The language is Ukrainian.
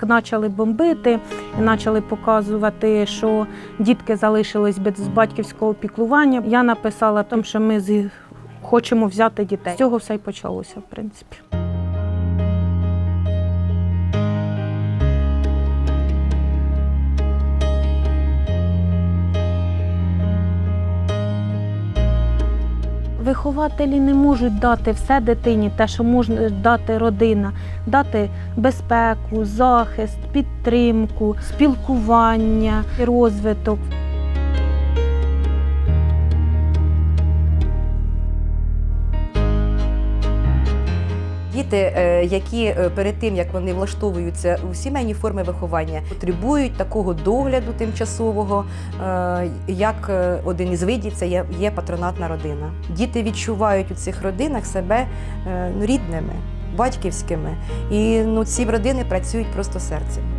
Як почали бомбити, почали показувати, що дітки залишились без батьківського піклування. Я написала що ми хочемо взяти дітей. З цього все й почалося, в принципі. Вихователі не можуть дати все дитині, те, що може дати родина, дати безпеку, захист, підтримку, спілкування, розвиток. Діти, е, які е, перед тим як вони влаштовуються у сімейні форми виховання, потребують такого догляду тимчасового, е, як один із видів це є, патронатна родина. Діти відчувають у цих родинах себе ну, рідними, батьківськими, і ну, ці родини працюють просто серцем.